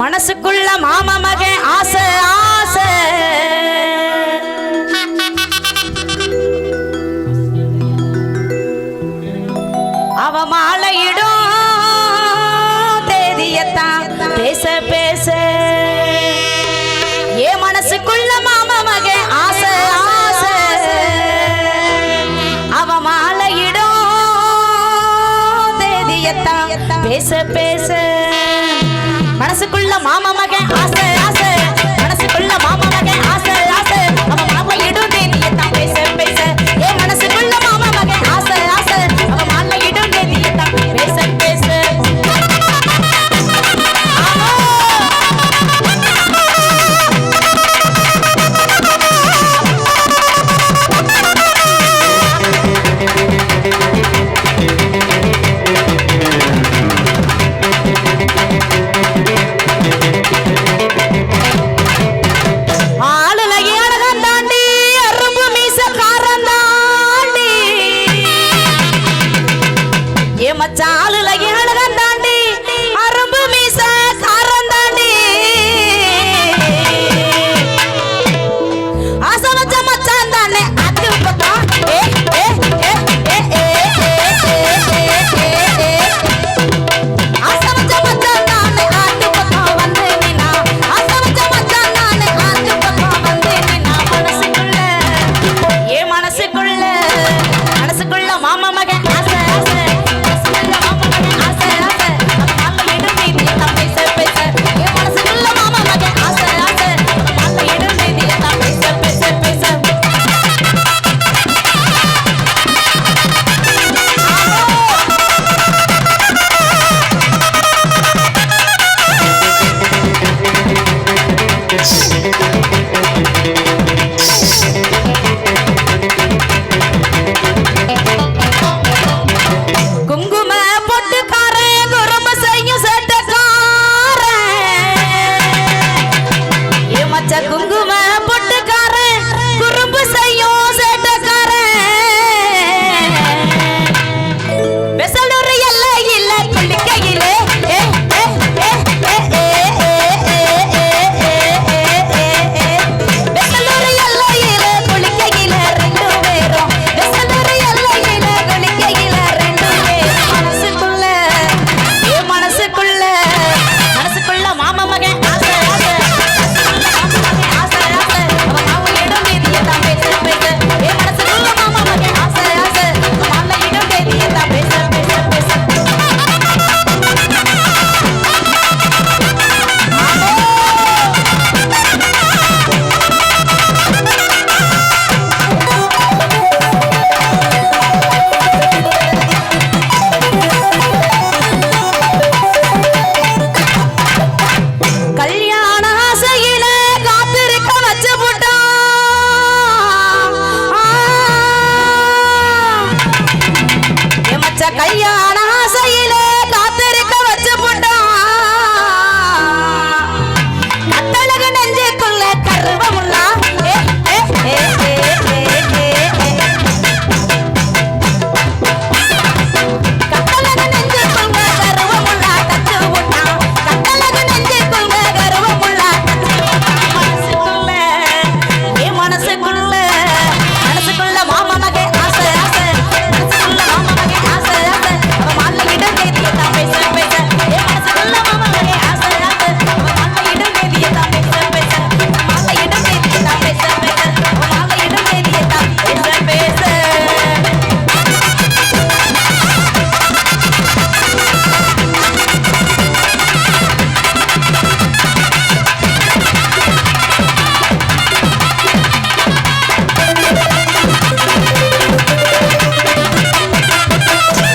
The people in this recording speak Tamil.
மனசுக்குள்ள மாமா மகன் ஆசை ஆசை. அவ மாலையிடும் தேதியத்தான் பேச பேச. ஏ மனசுக்குள்ள மாமா மகன் ஆசை ஆசை. அவ மாலையிடும் தேதியத்தான் பேச பேச. வீட்டுக்குள்ள மாம